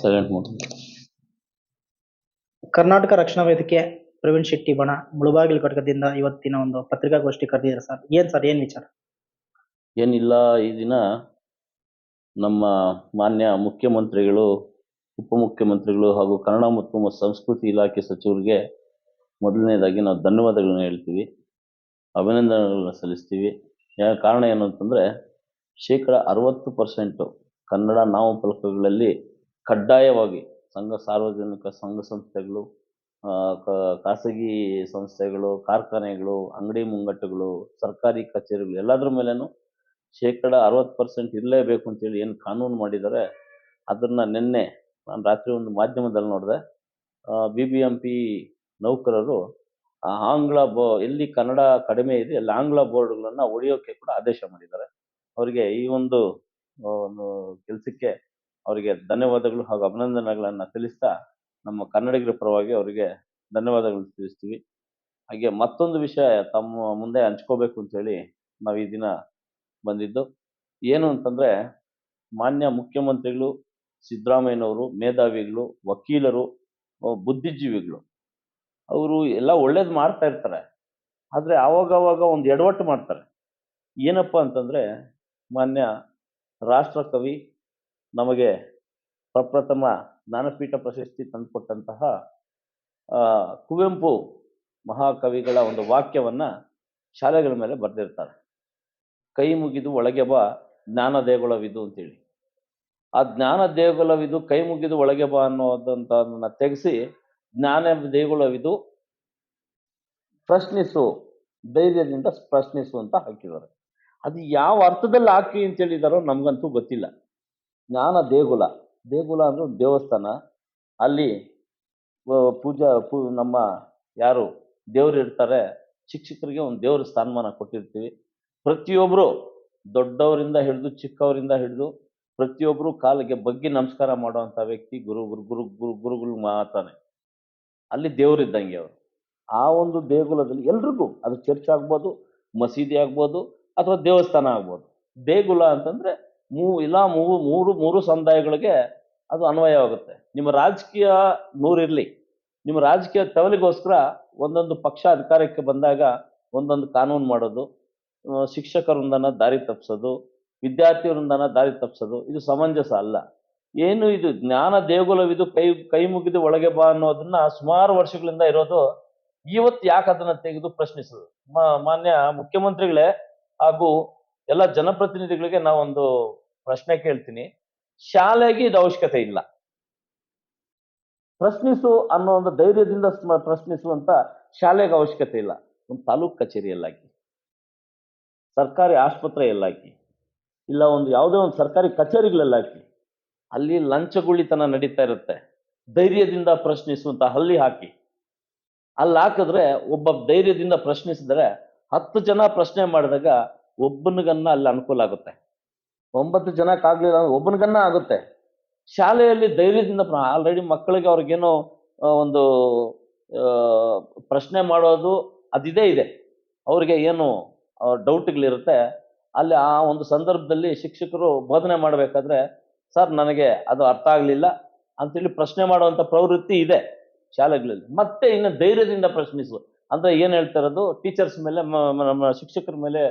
Silent mode Karnataka ರಕ್ಷಣಾ ವೇದಿಕೆ ಪ್ರವೀಣ್ ಶೆಟ್ಟಿ ಬಣ ಮುಳುಬಾಗಿಲು ಘಟಕದಿಂದ ಇವತ್ತಿನ ಒಂದು ಪತ್ರಿಕಾಗೋಷ್ಠಿ ಕರೆದಿದ್ದಾರೆ ಸರ್. ಏನ್ ಸರ್ ಏನ್ ವಿಚಾರ? ಏನಿಲ್ಲ ಈ ದಿನ ನಮ್ಮ ಮಾನ್ಯ ಮುಖ್ಯಮಂತ್ರಿಗಳು ಉಪಮುಖ್ಯಮಂತ್ರಿಗಳು ಹಾಗೂ ಕನ್ನಡ ಮತ್ತು ಸಂಸ್ಕೃತಿ ಇಲಾಖೆ ಸಚಿವರಿಗೆ ಮೊದಲನೇದಾಗಿ ನಾವು ಧನ್ಯವಾದಗಳನ್ನ ಹೇಳ್ತೀವಿ. ಅಭಿನಂದನೆಗಳನ್ನ ಸಲ್ಲಿಸ್ತೀವಿ. ಯಾ ಕಾರಣ ಏನು ಅಂತಂದ್ರೆ ಶೇಕಡ ಅರವತ್ತು ಪರ್ಸೆಂಟು ಕನ್ನಡ ನಾಮಫಲಕಗಳಲ್ಲಿ ಕಡ್ಡಾಯವಾಗಿ ಸಂಘ, ಸಾರ್ವಜನಿಕ ಸಂಘ ಸಂಸ್ಥೆಗಳು ಖಾಸಗಿ ಸಂಸ್ಥೆಗಳು, ಕಾರ್ಖಾನೆಗಳು, ಅಂಗಡಿ ಮುಂಗಟ್ಟುಗಳು, ಸರ್ಕಾರಿ ಕಚೇರಿಗಳು ಎಲ್ಲದ್ರ ಮೇಲೇನು ಶೇಕಡ ಅರವತ್ತು ಪರ್ಸೆಂಟ್ ಇರಲೇಬೇಕು ಅಂತೇಳಿ ಏನು ಕಾನೂನು ಮಾಡಿದ್ದಾರೆ ಅದನ್ನು ನಿನ್ನೆ ನಾನು ರಾತ್ರಿ ಒಂದು ಮಾಧ್ಯಮದಲ್ಲಿ ನೋಡಿದೆ. ಬಿ ಬಿ ಎಂ ಪಿ ನೌಕರರು ಆಂಗ್ಲ ಬೋ, ಎಲ್ಲಿ ಕನ್ನಡ ಕಡಿಮೆ ಇದೆ ಅಲ್ಲಿ ಆಂಗ್ಲ ಬೋರ್ಡ್ಗಳನ್ನು ಒಡೆಯೋಕೆ ಕೂಡ ಆದೇಶ ಮಾಡಿದ್ದಾರೆ. ಅವರಿಗೆ ಈ ಒಂದು ಕೆಲಸಕ್ಕೆ ಅವರಿಗೆ ಧನ್ಯವಾದಗಳು ಹಾಗೂ ಅಭಿನಂದನೆಗಳನ್ನು ತಿಳಿಸ್ತಾ ನಮ್ಮ ಕನ್ನಡಿಗರ ಪರವಾಗಿ ಅವರಿಗೆ ಧನ್ಯವಾದಗಳು ತಿಳಿಸ್ತೀವಿ. ಹಾಗೆ ಮತ್ತೊಂದು ವಿಷಯ ತಮ್ಮ ಮುಂದೆ ಹಂಚ್ಕೋಬೇಕು ಅಂತೇಳಿ ನಾವು ಈ ದಿನ ಬಂದಿದ್ದು. ಏನು ಅಂತಂದರೆ ಮಾನ್ಯ ಮುಖ್ಯಮಂತ್ರಿಗಳು, ಸಿದ್ದರಾಮಯ್ಯನವರು, ಮೇಧಾವಿಗಳು, ವಕೀಲರು ಬುದ್ಧಿಜೀವಿಗಳು, ಅವರು ಎಲ್ಲ ಒಳ್ಳೇದು ಮಾಡ್ತಾ ಇರ್ತಾರೆ. ಆದರೆ ಆವಾಗವಾಗ ಒಂದು ಎಡವಟ್ಟು ಮಾಡ್ತಾರೆ. ಏನಪ್ಪ ಅಂತಂದರೆ ಮಾನ್ಯ ರಾಷ್ಟ್ರಕವಿ ನಮಗೆ ಪ್ರಪ್ರಥಮ ಜ್ಞಾನಪೀಠ ಪ್ರಶಸ್ತಿ ತಂದುಕೊಟ್ಟಂತಹ ಕುವೆಂಪು ಮಹಾಕವಿಗಳ ಒಂದು ವಾಕ್ಯವನ್ನು ಶಾಲೆಗಳ ಮೇಲೆ ಬರೆದಿರ್ತಾರೆ. ಕೈ ಮುಗಿದು ಒಳಗೆ ಬಾ, ಜ್ಞಾನ ದೇಗುಲವಿದು ಅಂತೇಳಿ. ಆ ಜ್ಞಾನ ದೇಗುಲವಿದು, ಕೈ ಮುಗಿದು ಒಳಗೆ ಬಾ ಅನ್ನೋದಂತ ತೆಗೆಸಿ, ಜ್ಞಾನ ದೇಗುಲವಿದು ಪ್ರಶ್ನಿಸು, ಧೈರ್ಯದಿಂದ ಪ್ರಶ್ನಿಸು ಅಂತ ಹಾಕಿದ್ದಾರೆ. ಅದು ಯಾವ ಅರ್ಥದಲ್ಲಿ ಹಾಕಿ ಅಂತ ಹೇಳಿದಾರೋ ನಮಗಂತೂ ಗೊತ್ತಿಲ್ಲ. ಜ್ಞಾನ ದೇಗುಲ. ದೇಗುಲ ಅಂದ್ರೆ ದೇವಸ್ಥಾನ. ಅಲ್ಲಿ ಪೂಜಾ, ಪೂ, ನಮ್ಮ ಯಾರು ದೇವ್ರು ಇರ್ತಾರೆ ಶಿಕ್ಷಕರಿಗೆ ಒಂದು ದೇವ್ರ ಸ್ಥಾನಮಾನ ಕೊಟ್ಟಿರ್ತೀವಿ. ಪ್ರತಿಯೊಬ್ಬರು ದೊಡ್ಡವರಿಂದ ಹಿಡಿದು ಚಿಕ್ಕವರಿಂದ ಹಿಡಿದು ಪ್ರತಿಯೊಬ್ಬರು ಕಾಲಿಗೆ ಬಗ್ಗಿ ನಮಸ್ಕಾರ ಮಾಡುವಂಥ ವ್ಯಕ್ತಿ ಗುರು ಗುರು ಗುರು ಗುರು, ಗುರುಗಳು ಮಾತಾನೆ. ಅಲ್ಲಿ ದೇವರಿದ್ದಂಗೆ ಅವರು. ಆ ಒಂದು ದೇಗುಲದಲ್ಲಿ ಎಲ್ರಿಗೂ ಅದು ಚರ್ಚ್ ಆಗ್ಬೋದು, ಮಸೀದಿ ಆಗ್ಬೋದು ಅಥವಾ ದೇವಸ್ಥಾನ ಆಗ್ಬೋದು. ದೇಗುಲ ಅಂತಂದ್ರೆ ಮೂ ಇಲ್ಲ ಮೂರು ಮೂರು ಮೂರು ಸಮುದಾಯಗಳಿಗೆ ಅದು ಅನ್ವಯವಾಗುತ್ತೆ. ನಿಮ್ಮ ರಾಜಕೀಯ ನೂರಿರಲಿ ನಿಮ್ಮ ರಾಜಕೀಯ ತವಲಿಗೋಸ್ಕರ ಒಂದೊಂದು ಪಕ್ಷ ಅಧಿಕಾರಕ್ಕೆ ಬಂದಾಗ ಒಂದೊಂದು ಕಾನೂನು ಮಾಡೋದು ಆ, ದಾರಿ ತಪ್ಪಿಸೋದು ವಿದ್ಯಾರ್ಥಿವೃಂದಾನ ದಾರಿ ತಪ್ಪಿಸೋದು ಇದು ಸಮಂಜಸ ಅಲ್ಲ. ಏನು ಇದು ಜ್ಞಾನ ದೇಗುಲವಿದು ಕೈ ಕೈ ಮುಗಿದು ಒಳಗೆ ಬಾ ಅನ್ನೋದನ್ನ ಸುಮಾರು ವರ್ಷಗಳಿಂದ ಇರೋದು ಇವತ್ತು ಯಾಕೆ ಅದನ್ನ ತೆಗೆದು ಪ್ರಶ್ನಿಸೋದು? ಮಾನ್ಯ ಮುಖ್ಯಮಂತ್ರಿಗಳೇ ಹಾಗೂ ಎಲ್ಲ ಜನಪ್ರತಿನಿಧಿಗಳಿಗೆ ನಾವೊಂದು ಪ್ರಶ್ನೆ ಕೇಳ್ತೀನಿ. ಶಾಲೆಗೆ ಇದು ಅವಶ್ಯಕತೆ ಇಲ್ಲ. ಪ್ರಶ್ನಿಸು ಅನ್ನೋ ಒಂದು ಧೈರ್ಯದಿಂದ ಪ್ರಶ್ನಿಸುವಂತ ಶಾಲೆಗೆ ಅವಶ್ಯಕತೆ ಇಲ್ಲ. ಒಂದು ತಾಲೂಕ್ ಕಚೇರಿಯಲ್ಲಾಗಿ, ಸರ್ಕಾರಿ ಆಸ್ಪತ್ರೆಯಲ್ಲಾಗಿ ಇಲ್ಲ ಒಂದು ಯಾವುದೇ ಒಂದು ಸರ್ಕಾರಿ ಕಚೇರಿಗಳಲ್ಲಾಕಿ ಅಲ್ಲಿ ಲಂಚಗುಳಿತನ ನಡೀತಾ ಇರುತ್ತೆ. ಧೈರ್ಯದಿಂದ ಪ್ರಶ್ನಿಸುವಂತ ಹಲ್ಲಿ ಹಾಕಿ. ಅಲ್ಲಿ ಹಾಕಿದ್ರೆ ಒಬ್ಬ ಧೈರ್ಯದಿಂದ ಪ್ರಶ್ನಿಸಿದ್ರೆ ಹತ್ತು ಜನ ಪ್ರಶ್ನೆ ಮಾಡಿದಾಗ ಒಬ್ಬನಿಗನ್ನ ಅಲ್ಲಿ ಅನುಕೂಲ ಆಗುತ್ತೆ. ಒಂಬತ್ತು ಜನಕ್ಕೆ ಅಂದ್ರೆ ಒಬ್ಬನಿಗನ್ನ ಆಗುತ್ತೆ. ಶಾಲೆಯಲ್ಲಿ ಧೈರ್ಯದಿಂದ ಆಲ್ರೆಡಿ ಮಕ್ಕಳಿಗೆ ಅವ್ರಿಗೇನೋ ಒಂದು ಪ್ರಶ್ನೆ ಮಾಡೋದು ಅದಿದೆ ಇದೆ. ಅವ್ರಿಗೆ ಏನು ಡೌಟ್ಗಳಿರುತ್ತೆ ಅಲ್ಲಿ ಆ ಒಂದು ಸಂದರ್ಭದಲ್ಲಿ ಶಿಕ್ಷಕರು ಬೋಧನೆ ಮಾಡಬೇಕಾದ್ರೆ ಸರ್ ನನಗೆ ಅದು ಅರ್ಥ ಆಗಲಿಲ್ಲ ಅಂತೇಳಿ ಪ್ರಶ್ನೆ ಮಾಡುವಂಥ ಪ್ರವೃತ್ತಿ ಇದೆ ಶಾಲೆಗಳಲ್ಲಿ. ಮತ್ತೆ ಇನ್ನು ಧೈರ್ಯದಿಂದ ಪ್ರಶ್ನಿಸು. ಅಂದ್ರೆ ಏನು ಹೇಳ್ತಾ ಇರೋದು ಟೀಚರ್ಸ್ ಮೇಲೆ ನಮ್ಮ ಶಿಕ್ಷಕರ ಮೇಲೆ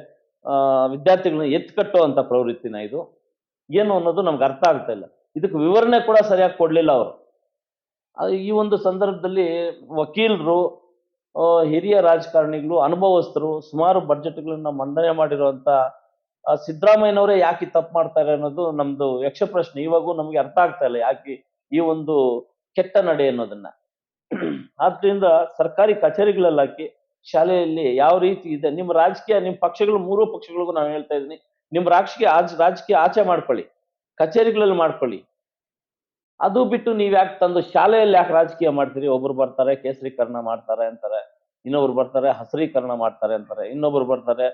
ವಿದ್ಯಾರ್ಥಿಗಳನ್ನ ಎತ್ಕಟ್ಟುವಂಥ ಪ್ರವೃತ್ತಿನ ಇದು. ಏನು ಅನ್ನೋದು ನಮ್ಗೆ ಅರ್ಥ ಆಗ್ತಾ ಇಲ್ಲ. ಇದಕ್ಕೆ ವಿವರಣೆ ಕೂಡ ಸರಿಯಾಗಿ ಕೊಡಲಿಲ್ಲ ಅವರು. ಈ ಒಂದು ಸಂದರ್ಭದಲ್ಲಿ ವಕೀಲರು ಹಿರಿಯ ರಾಜಕಾರಣಿಗಳು ಅನುಭವಸ್ಥರು ಸುಮಾರು ಬಡ್ಜೆಟ್ಗಳನ್ನ ಮಂಡನೆ ಮಾಡಿರುವಂತ ಆ, ಸಿದ್ದರಾಮಯ್ಯನವರೇ ಯಾಕೆ ತಪ್ಪು ಮಾಡ್ತಾರೆ ಅನ್ನೋದು ನಮ್ದು ಯಕ್ಷ ಪ್ರಶ್ನೆ. ಇವಾಗೂ ನಮ್ಗೆ ಅರ್ಥ ಆಗ್ತಾ ಇಲ್ಲ ಯಾಕೆ ಈ ಒಂದು ಕೆಟ್ಟ ನಡೆ ಅನ್ನೋದನ್ನ. ಆದ್ರಿಂದ ಸರ್ಕಾರಿ ಕಚೇರಿಗಳಲ್ಲಿ ಹಾಕಿ ಶಾಲೆಯಲ್ಲಿ ಯಾವ ರೀತಿ ಇದೆ? ನಿಮ್ಮ ರಾಜಕೀಯ, ನಿಮ್ಮ ಪಕ್ಷಗಳು, ಮೂರು ಪಕ್ಷಗಳಿಗೂ ನಾನು ಹೇಳ್ತಾ ಇದ್ದೀನಿ. ನಿಮ್ಮ ರಾಜಕೀಯ ಆಚೆ ರಾಜಕೀಯ ಆಚೆ ಮಾಡ್ಕೊಳ್ಳಿ. ಕಚೇರಿಗಳಲ್ಲಿ ಮಾಡ್ಕೊಳ್ಳಿ. ಅದು ಬಿಟ್ಟು ನೀವ್ ಯಾಕೆ ತಂದು ಶಾಲೆಯಲ್ಲಿ ಯಾಕೆ ರಾಜಕೀಯ ಮಾಡ್ತೀರಿ? ಒಬ್ರು ಬರ್ತಾರೆ, ಕೇಸರೀಕರಣ ಮಾಡ್ತಾರೆ ಅಂತಾರೆ. ಇನ್ನೊಬ್ರು ಬರ್ತಾರೆ, ಹಸರೀಕರಣ ಮಾಡ್ತಾರೆ ಅಂತಾರೆ. ಇನ್ನೊಬ್ರು ಬರ್ತಾರೆ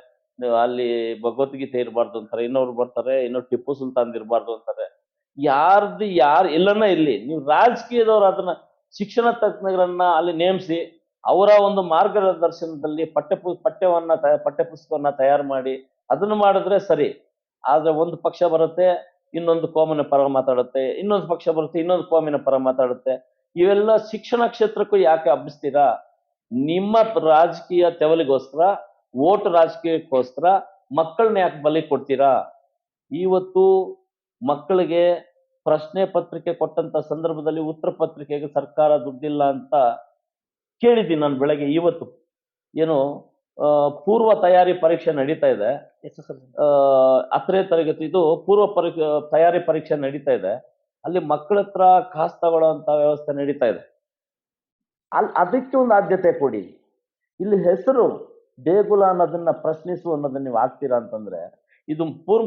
ಅಲ್ಲಿ ಭಗವದ್ಗೀತೆ ಇರಬಾರ್ದು ಅಂತಾರೆ. ಇನ್ನೊಬ್ರು ಬರ್ತಾರೆ, ಇನ್ನು ಟಿಪ್ಪು ಸುಲ್ತಾನ್ ಇರಬಾರ್ದು ಅಂತಾರೆ. ಯಾರ್ದು ಯಾರು ಇಲ್ಲನ ಇರ್ಲಿ. ನೀವು ರಾಜಕೀಯದವ್ರು ಅದನ್ನ ಶಿಕ್ಷಣ ತಜ್ಞರನ್ನ ಅಲ್ಲಿ ನೇಮಿಸಿ ಅವರ ಒಂದು ಮಾರ್ಗದರ್ಶನದಲ್ಲಿ ಪಠ್ಯಪು ಪಠ್ಯವನ್ನ ತ- ಪಠ್ಯ ಪುಸ್ತಕವನ್ನ ತಯಾರು ಮಾಡಿ ಅದನ್ನು ಮಾಡಿದ್ರೆ ಸರಿ. ಆದ್ರೆ ಒಂದು ಪಕ್ಷ ಬರುತ್ತೆ, ಇನ್ನೊಂದು ಕೋಮಿನ ಪರ ಮಾತಾಡುತ್ತೆ, ಇನ್ನೊಂದು ಪಕ್ಷ ಬರುತ್ತೆ, ಇನ್ನೊಂದು ಕೋಮಿನ ಪರ ಮಾತಾಡುತ್ತೆ. ಇವೆಲ್ಲ ಶಿಕ್ಷಣ ಕ್ಷೇತ್ರಕ್ಕೂ ಯಾಕೆ ಹಬ್ಬಿಸ್ತೀರಾ? ನಿಮ್ಮ ರಾಜಕೀಯ ತೆವಲಿಗೋಸ್ಕರ, ಓಟ್ ರಾಜಕೀಯಕ್ಕೋಸ್ಕರ ಮಕ್ಕಳನ್ನ ಯಾಕೆ ಬಲಿ ಕೊಡ್ತೀರಾ? ಇವತ್ತು ಮಕ್ಕಳಿಗೆ ಪ್ರಶ್ನೆ ಪತ್ರಿಕೆ ಕೊಟ್ಟಂತ ಸಂದರ್ಭದಲ್ಲಿ ಉತ್ತರ ಪತ್ರಿಕೆಗೆ ಸರ್ಕಾರ ದುಡ್ಡಿಲ್ಲ ಅಂತ ಕೇಳಿದ್ದೀನಿ ನಾನು ಬೆಳಗ್ಗೆ ಇವತ್ತು. ಏನು ಪೂರ್ವ ತಯಾರಿ ಪರೀಕ್ಷೆ ನಡೀತಾ ಇದೆ. ಹತ್ತನೇ ತರಗತಿ ಇದು ಪೂರ್ವ ಪರೀಕ್ಷೆ ತಯಾರಿ ಪರೀಕ್ಷೆ ನಡೀತಾ ಇದೆ. ಅಲ್ಲಿ ಮಕ್ಕಳ ಹತ್ರ ಕಾಸು ತಗೊಳ್ಳೋಂಥ ವ್ಯವಸ್ಥೆ ನಡೀತಾ ಇದೆ. ಅಲ್ಲಿ ಅದಕ್ಕೆ ಒಂದು ಆದ್ಯತೆ ಕೊಡಿ. ಇಲ್ಲಿ ಹೆಸರು ದೇಗುಲ ಅನ್ನೋದನ್ನ ಪ್ರಶ್ನಿಸು ಅನ್ನೋದನ್ನ ನೀವು ಆಗ್ತೀರಾ ಅಂತಂದ್ರೆ ಇದು ಪೂರ್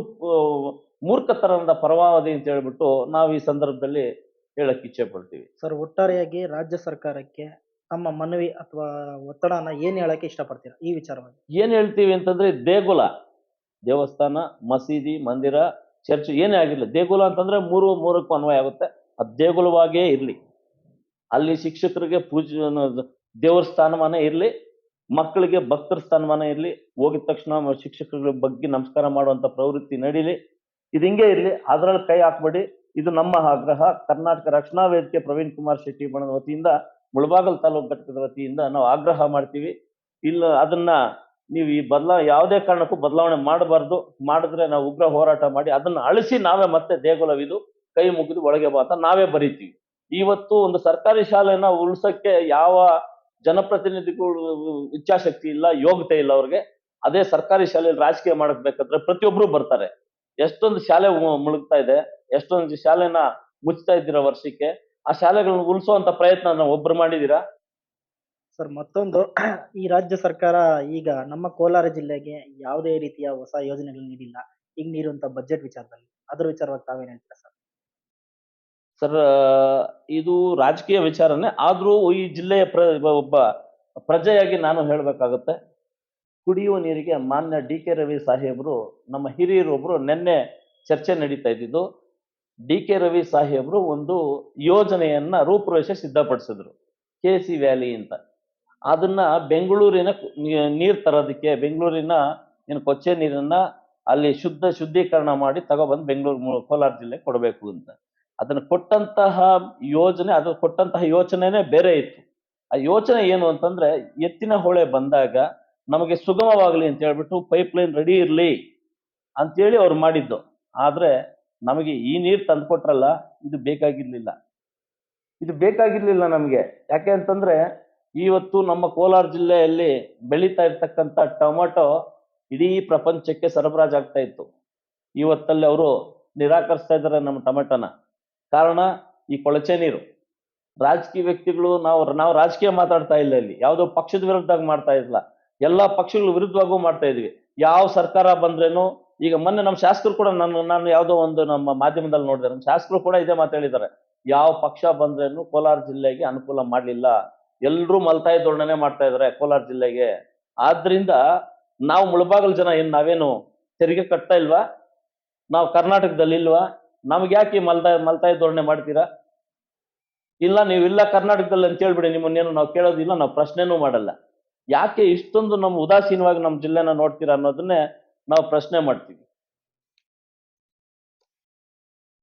ಮೂರ್ಖತನದ ಪರವಾದಿ ಅಂತ ಹೇಳ್ಬಿಟ್ಟು ನಾವು ಈ ಸಂದರ್ಭದಲ್ಲಿ ಹೇಳಕ್ ಇಚ್ಛೆ ಪಡ್ತೀವಿ. ಸರ್ ಒಟ್ಟಾರೆಯಾಗಿ ರಾಜ್ಯ ಸರ್ಕಾರಕ್ಕೆ ತಮ್ಮ ಮನವಿ ಅಥವಾ ಒತ್ತಡನ ಏನ್ ಹೇಳಕ್ಕೆ ಇಷ್ಟಪಡ್ತೀರಾ ಈ ವಿಚಾರವಾಗಿ? ಏನ್ ಹೇಳ್ತೀವಿ ಅಂತಂದ್ರೆ ದೇಗುಲ, ದೇವಸ್ಥಾನ, ಮಸೀದಿ, ಮಂದಿರ, ಚರ್ಚ್ ಏನೇ ಆಗಿಲ್ಲ ದೇಗುಲ ಅಂತಂದ್ರೆ ಮೂರು, ಮೂರಕ್ಕೂ ಅನ್ವಯ ಆಗುತ್ತೆ. ಅದು ದೇಗುಲವಾಗಿಯೇ ಇರಲಿ. ಅಲ್ಲಿ ಶಿಕ್ಷಕರಿಗೆ ಪೂಜೆ ದೇವರ ಸ್ಥಾನಮಾನ ಇರಲಿ. ಮಕ್ಕಳಿಗೆ ಭಕ್ತರ ಸ್ಥಾನಮಾನ ಇರಲಿ. ಹೋಗಿದ ತಕ್ಷಣ ಶಿಕ್ಷಕರ ಬಗ್ಗೆ ನಮಸ್ಕಾರ ಮಾಡುವಂತ ಪ್ರವೃತ್ತಿ ನಡೀಲಿ. ಇದು ಹಿಂಗೆ ಇರಲಿ. ಅದರಲ್ಲಿ ಕೈ ಹಾಕ್ಬೇಡಿ. ಇದು ನಮ್ಮ ಆಗ್ರಹ. ಕರ್ನಾಟಕ ರಕ್ಷಣಾ ವೇದಿಕೆ ಪ್ರವೀಣ್ ಕುಮಾರ್ ಶೆಟ್ಟಿ ಬಣದ ವತಿಯಿಂದ ಮುಳಬಾಗಲ್ ತಾಲೂಕು ಘಟಕದ ವತಿಯಿಂದ ನಾವು ಆಗ್ರಹ ಮಾಡ್ತೀವಿ. ಇಲ್ಲ, ಅದನ್ನ ನೀವು ಈ ಬದಲಾ, ಯಾವುದೇ ಕಾರಣಕ್ಕೂ ಬದಲಾವಣೆ ಮಾಡಬಾರ್ದು. ಮಾಡಿದ್ರೆ ನಾವು ಉಗ್ರ ಹೋರಾಟ ಮಾಡಿ ಅದನ್ನ ಅಳಿಸಿ ನಾವೇ ಮತ್ತೆ ದೇಗುಲವಿದು, ಕೈ ಮುಗಿದು ಒಳಗೆ ಬಾ ಅಂತ ನಾವೇ ಬರೀತೀವಿ. ಇವತ್ತು ಒಂದು ಸರ್ಕಾರಿ ಶಾಲೆನ ಉಳಿಸಕ್ಕೆ ಯಾವ ಜನಪ್ರತಿನಿಧಿಗಳು ಇಚ್ಛಾಶಕ್ತಿ ಇಲ್ಲ, ಯೋಗ್ಯತೆ ಇಲ್ಲ ಅವ್ರಿಗೆ, ಅದೇ ಸರ್ಕಾರಿ ಶಾಲೆಯಲ್ಲಿ ರಾಜಕೀಯ ಮಾಡಕ್ ಬೇಕಾದ್ರೆ ಪ್ರತಿಯೊಬ್ರು ಬರ್ತಾರೆ. ಎಷ್ಟೊಂದು ಶಾಲೆ ಮುಳುಗ್ತಾ ಇದೆ, ಎಷ್ಟೊಂದು ಶಾಲೆನ ಮುಚ್ತಾ ಇದ್ದೀರಾ ವರ್ಷಕ್ಕೆ ಆ ಶಾಲೆಗಳನ್ನ ಉಳಿಸುವಂತ ಪ್ರಯತ್ನ ನಾವು ಒಬ್ರು ಮಾಡಿದೀರಾ? ಸರ್ ಮತ್ತೊಂದು ಈ ರಾಜ್ಯ ಸರ್ಕಾರ ಈಗ ನಮ್ಮ ಕೋಲಾರ ಜಿಲ್ಲೆಗೆ ಯಾವುದೇ ರೀತಿಯ ಹೊಸ ಯೋಜನೆಗಳು ನೀಡಿಲ್ಲ. ಈಗ ನೀಡುವಂತ ಬಜೆಟ್ ವಿಚಾರದಲ್ಲಿ. ಅದ್ರ ವಿಚಾರವಾಗಿ ತಾವೇನ್ ಹೇಳ್ತೀರಾ ಸರ್? ಸರ್ ಇದು ರಾಜಕೀಯ ವಿಚಾರನೇ. ಆದ್ರೂ ಈ ಜಿಲ್ಲೆಯ ಪ್ರ ಒಬ್ಬ ಪ್ರಜೆಯಾಗಿ ನಾನು ಹೇಳಬೇಕಾಗುತ್ತೆ. ಕುಡಿಯುವ ನೀರಿಗೆ ಮಾನ್ಯ ಡಿ ಕೆ ರವಿ ಸಾಹೇಬರು ನಮ್ಮ ಹಿರಿಯರೊಬ್ರು ನಿನ್ನೆ ಚರ್ಚೆ ನಡೀತಾ ಇದ್ದಿದ್ದು. ಡಿ ಕೆ ರವಿ ಸಾಹೇಬ್ರು ಒಂದು ಯೋಜನೆಯನ್ನ ರೂಪುರೇಷೆ ಸಿದ್ಧಪಡಿಸಿದ್ರು. ಕೆ ಸಿ ವ್ಯಾಲಿ ಅಂತ. ಅದನ್ನ ಬೆಂಗಳೂರಿನ ನೀರು ತರೋದಕ್ಕೆ ಬೆಂಗಳೂರಿನ, ಏನು ಕೊಚ್ಚೆ ನೀರನ್ನ ಅಲ್ಲಿ ಶುದ್ಧ ಶುದ್ಧೀಕರಣ ಮಾಡಿ ತಗೊಬಂದು ಬೆಂಗಳೂರು ಕೋಲಾರ ಜಿಲ್ಲೆ ಕೊಡಬೇಕು ಅಂತ. ಅದನ್ನು ಕೊಟ್ಟಂತಹ ಯೋಜನೆ ಅದು ಕೊಟ್ಟಂತಹ ಯೋಚನೆನೇ ಬೇರೆ ಇತ್ತು. ಆ ಯೋಚನೆ ಏನು ಅಂತಂದ್ರೆ, ಎತ್ತಿನ ಹೊಳೆ ಬಂದಾಗ ನಮಗೆ ಸುಗಮವಾಗಲಿ ಅಂತ ಹೇಳ್ಬಿಟ್ಟು ಪೈಪ್ ಲೈನ್ ರೆಡಿ ಇರಲಿ ಅಂತೇಳಿ ಅವ್ರು ಮಾಡಿದ್ದು. ಆದ್ರೆ ನಮಗೆ ಈ ನೀರು ತಂದುಕೊಟ್ರಲ್ಲ, ಇದು ಬೇಕಾಗಿರ್ಲಿಲ್ಲ. ಇದು ಬೇಕಾಗಿರ್ಲಿಲ್ಲ ನಮಗೆ. ಯಾಕೆ ಅಂತಂದ್ರೆ, ಇವತ್ತು ನಮ್ಮ ಕೋಲಾರ ಜಿಲ್ಲೆಯಲ್ಲಿ ಬೆಳೀತಾ ಇರ್ತಕ್ಕಂಥ ಟೊಮೆಟೊ ಇಡೀ ಪ್ರಪಂಚಕ್ಕೆ ಸರಬರಾಜಾಗ್ತಾ ಇತ್ತು. ಇವತ್ತಲ್ಲಿ ಅವರು ನಿರಾಕರಿಸ್ತಾ ಇದ್ದಾರೆ ನಮ್ಮ ಟೊಮೆಟೊನ. ಕಾರಣ, ಈ ಕೊಳಚೆ ನೀರು. ರಾಜಕೀಯ ವ್ಯಕ್ತಿಗಳು ನಾವು ನಾವು ರಾಜಕೀಯ ಮಾತಾಡ್ತಾ ಇಲ್ಲ ಇಲ್ಲಿ. ಯಾವುದೋ ಪಕ್ಷದ ವಿರುದ್ಧ ಮಾಡ್ತಾ ಇಲ್ಲ ಎಲ್ಲ ಪಕ್ಷಗಳ ವಿರುದ್ಧವಾಗೂ ಮಾಡ್ತಾ ಇದ್ವಿ. ಯಾವ ಸರ್ಕಾರ ಬಂದ್ರೇನು ಈಗ ಮೊನ್ನೆ ನಮ್ಮ ಶಾಸಕರು ಕೂಡ ನಾನು ನಾನು ಯಾವುದೋ ಒಂದು ನಮ್ಮ ಮಾಧ್ಯಮದಲ್ಲಿ ನೋಡಿದೆ. ನಮ್ಮ ಶಾಸಕರು ಕೂಡ ಇದೇ ಮಾತಾಡಿದ್ದಾರೆ ಯಾವ ಪಕ್ಷ ಬಂದ್ರೇನು ಕೋಲಾರ ಜಿಲ್ಲೆಗೆ ಅನುಕೂಲ ಮಾಡಲಿಲ್ಲ. ಎಲ್ಲರೂ ಮಲ್ತಾಯಿ ಧೋರಣೆ ಮಾಡ್ತಾ ಇದ್ದಾರೆ ಕೋಲಾರ ಜಿಲ್ಲೆಗೆ. ಆದ್ರಿಂದ ನಾವು ಮುಳಬಾಗಲ್ ಜನ ಏನು ನಾವೇನು ತೆರಿಗೆ ಕಟ್ತಾ ಇಲ್ವಾ? ನಾವು ಕರ್ನಾಟಕದಲ್ಲಿ ಇಲ್ವಾ? ನಮ್ಗೆ ಯಾಕೆ ಮಲ್ತಾ ಮಲ್ತಾಯಿ ಮಲ್ತಾಯಿ ಧೋರಣೆ ಮಾಡ್ತೀರಾ? ಇಲ್ಲ, ನೀವು ಇಲ್ಲ ಕರ್ನಾಟಕದಲ್ಲಿ ಅಂತ ಹೇಳ್ಬಿಡಿ. ನಿಮ್ಮನ್ನೇನು ನಾವು ಕೇಳೋದಿಲ್ಲ, ನಾವು ಪ್ರಶ್ನೆನೂ ಮಾಡಲ್ಲ. ಯಾಕೆ ಇಷ್ಟೊಂದು ನಮ್ಮ ಉದಾಸೀನವಾಗಿ ನಮ್ಮ ಜಿಲ್ಲೆನ ನೋಡ್ತೀರಾ ಅನ್ನೋದನ್ನೇ ನಾವು ಪ್ರಶ್ನೆ ಮಾಡ್ತೀವಿ.